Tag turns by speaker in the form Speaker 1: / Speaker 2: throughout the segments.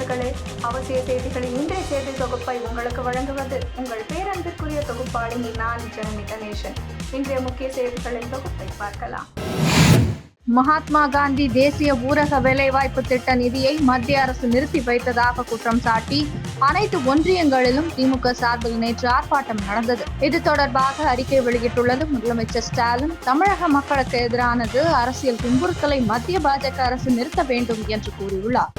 Speaker 1: நண்பர்களே அவசிய செய்திகளின் இன்றைய செய்தி தொகுப்பை உங்களுக்கு வழங்குவது உங்கள் பேரன்பிற்குரிய தொகுப்பாளினி நான் ஜனனி கணேசன் இன்றைய முக்கிய செய்திகளின் தொகுப்பை பார்க்கலாம். மகாத்மா காந்தி தேசிய ஊரக வேலைவாய்ப்பு திட்ட நிதியை மத்திய அரசு நிறுத்தி வைத்ததாக குற்றம் சாட்டி அனைத்து ஒன்றியங்களிலும் திமுக சார்பில் நேற்று ஆர்ப்பாட்டம் நடந்தது. இது தொடர்பாக அறிக்கை வெளியிட்டுள்ளது முதலமைச்சர் ஸ்டாலின். தமிழக மக்களுக்கு எதிரானது அரசியல் துன்புறுத்தலை மத்திய பாஜக அரசு நிறுத்த வேண்டும் என்று கூறியுள்ளார்.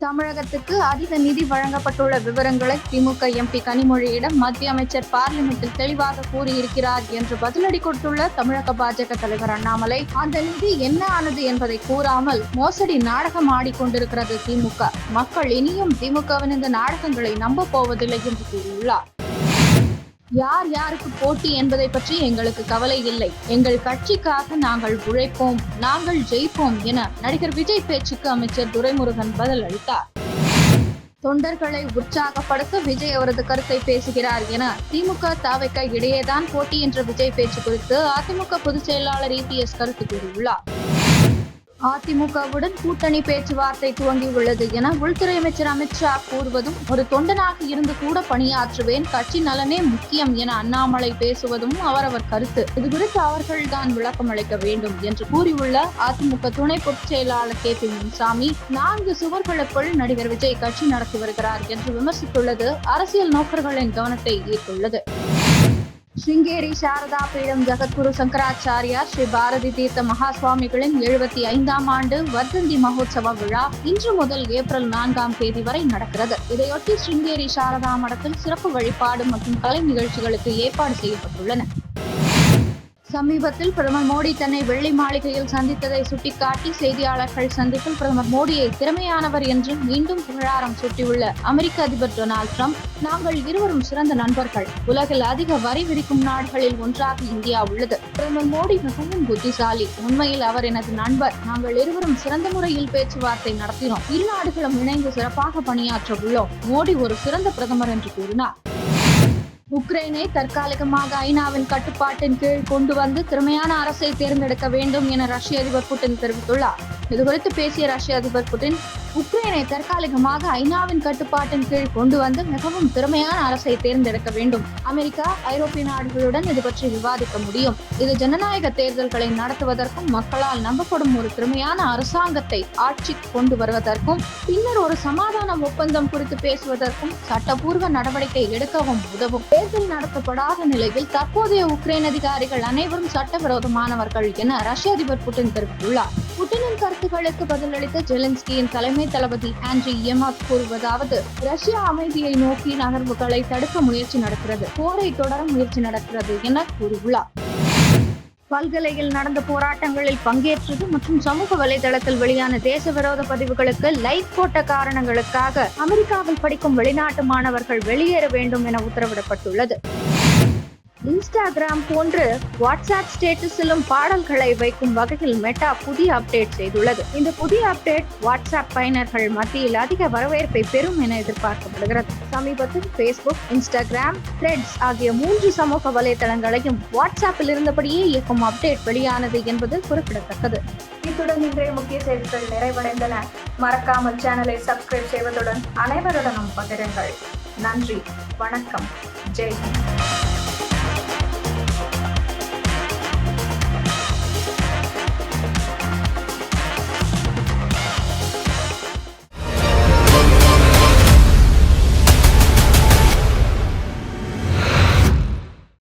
Speaker 1: தமிழகத்துக்கு அதிக நிதி வழங்கப்பட்டுள்ள விவரங்களை திமுக எம்பி கனிமொழியிடம் மத்திய அமைச்சர் பார்லிமெண்டில் தெளிவாக கூறியிருக்கிறார் என்று பதிலடி கொடுத்துள்ள தமிழக பாஜக தலைவர் அண்ணாமலை அந்த நிதி என்ன ஆனது என்பதை கூறாமல் மோசடி நாடகம் ஆடிக்கொண்டிருக்கிறது திமுக. மக்கள் இனியும் திமுகவின் இந்த நாடகங்களை நம்ப போவதில்லை என்று கூறியுள்ளார். யார் யாருக்கு போட்டி என்பதை பற்றி எங்களுக்கு கவலை இல்லை. எங்கள் கட்சிக்காக நாங்கள் உழைப்போம் நாங்கள் ஜெயிப்போம் என நடிகர் விஜய் பேச்சுக்கு அமைச்சர் துரைமுருகன் பதில் அளித்தார். தொண்டர்களை உற்சாகப்படுத்த விஜய் அவரது கருத்தை பேசுகிறார் என திமுக தாவைக்க இடையேதான் போட்டி என்ற விஜய் பேச்சு குறித்து அதிமுக பொதுச் செயலாளர் இபிஎஸ் கருத்து கூறியுள்ளார். அதிமுகவுடன் கூட்டணி பேச்சுவார்த்தை துவங்கியுள்ளது என உள்துறை அமைச்சர் அமித்ஷா கூறுவதும் ஒரு தொண்டனாக இருந்து கூட பணியாற்றுவேன் கட்சி நலனே முக்கியம் என அண்ணாமலை பேசுவதும் அவரவர் கருத்து. இதுகுறித்து அவர்கள்தான் விளக்கம் அளிக்க வேண்டும் என்று கூறியுள்ள அதிமுக துணை பொதுச் செயலாளர் கே பி முன்சாமி நான்கு சுவர்களுக்குள் நடிகர் விஜய் கட்சி நடத்தி வருகிறார் என்று விமர்சித்துள்ளது. அரசியல் நோக்கர்களின் கவனத்தை ஈர்த்துள்ளது. ஸ்ருங்கேரி சாரதா பீடம் ஜகத்குரு சங்கராச்சாரியார் ஸ்ரீ பாரதி தீர்த்த மகாசுவாமிகளின் எழுபத்தி ஐந்தாம் ஆண்டு வர்தந்தி மகோத்சவ விழா இன்று முதல் ஏப்ரல் நான்காம் தேதி வரை நடக்கிறது இதையொட்டி ஸ்ருங்கேரி சாரதா மடத்தில் சிறப்பு வழிபாடு மற்றும் கலை நிகழ்ச்சிகளுக்கு ஏற்பாடு செய்யப்பட்டுள்ளன. சமீபத்தில் பிரதமர் மோடி தன்னை வெள்ளி மாளிகையில் சந்தித்ததை சுட்டிக்காட்டி செய்தியாளர்கள் சந்திப்பில் பிரதமர் மோடியை திறமையானவர் என்று மீண்டும் புகழாரம் சூட்டியுள்ள அமெரிக்க அதிபர் டொனால்ட் ட்ரம்ப் நாங்கள் இருவரும் சிறந்த நண்பர்கள். உலகில் அதிக வரி விதிக்கும் நாடுகளில் ஒன்றாக இந்தியா உள்ளது. பிரதமர் மோடி மிகவும் புத்திசாலி. உண்மையில் அவர் எனது நண்பர். நாங்கள் இருவரும் சிறந்த முறையில் பேச்சுவார்த்தை நடத்தினோம். இரு நாடுகளும் இணைந்து சிறப்பாக பணியாற்ற உள்ளோம். மோடி ஒரு சிறந்த பிரதமர் என்று கூறினார். உக்ரைனை தற்காலிகமாக ஐநாவின் கட்டுப்பாட்டின் கீழ் கொண்டு வந்து திறமையான அரசை தேர்ந்தெடுக்க வேண்டும் என ரஷ்ய அதிபர் புட்டின் தெரிவித்துள்ளார். இதுகுறித்து பேசிய ரஷ்ய அதிபர் புட்டின் உக்ரைனை தற்காலிகமாக ஐநாவின் கட்டுப்பாட்டின் கீழ் கொண்டு வந்து மிகவும் திறமையான அரசை தேர்ந்தெடுக்க வேண்டும். அமெரிக்கா ஐரோப்பிய நாடுகளுடன் இது பற்றி விவாதிக்க முடியும். இது ஜனநாயக தேர்தல்களை நடத்துவதற்கும் மக்களால் நம்பப்படும் ஒரு திறமையான அரசாங்கத்தை ஆட்சிக்கு கொண்டு வருவதற்கும் பின்னர் ஒரு சமாதான ஒப்பந்தம் குறித்து பேசுவதற்கும் சட்டப்பூர்வ நடவடிக்கை எடுக்கவும் உதவும். தேர்தல் நடத்தப்படாத நிலையில் தற்போதைய உக்ரைன் அதிகாரிகள் அனைவரும் சட்டவிரோதமானவர்கள் என ரஷ்ய அதிபர் புட்டின் தெரிவித்துள்ளார். புட்டினின் கருத்துகளுக்கு பதிலளித்த ஜெலன்ஸ்கியின் தலைமை தளபதி ஆண்ட்ரி எமாத் கூறுவதாவது ரஷ்யா அமைதியை நோக்கி நகர்வுகளை தடுக்க முயற்சி நடக்கிறது போரை தொடர முயற்சி நடக்கிறது என கூறியுள்ளார். பல்கலையில் நடந்த போராட்டங்களில் பங்கேற்றது மற்றும் சமூக வலைதளத்தில் வெளியான தேச விரோத பதிவுகளுக்கு லைக் போட்ட காரணங்களுக்காக அமெரிக்காவில் படிக்கும் வெளிநாட்டு மாணவர்கள் வெளியேற வேண்டும் என உத்தரவிடப்பட்டுள்ளது. இன்ஸ்டாகிராம் போன்று வாட்ஸ்அப் ஸ்டேட்டஸிலும் பாடல்களை வைக்கும் வகையில் மெட்டா புதிய அப்டேட் செய்துள்ளது. இந்த புதிய அப்டேட் வாட்ஸ்அப் பயனர்கள் மத்தியில் அதிக வரவேற்பை பெறும் என எதிர்பார்க்கப்படுகிறது. சமீபத்தில் ஃபேஸ்புக் இன்ஸ்டாகிராம் த்ரெட்ஸ் ஆகிய மூன்று சமூக வலைதளங்களையும் வாட்ஸ்அப்பில் இருந்தபடியே இயக்கும் அப்டேட் வெளியானது என்பது குறிப்பிடத்தக்கது. இத்துடன் இன்றைய முக்கிய செய்திகள் நிறைவடைந்தன. மறக்காமல் சேனலை சப்ஸ்கிரைப் செய்வதுடன் அனைவருடனும் பகிருங்கள். நன்றி. வணக்கம். ஜெய்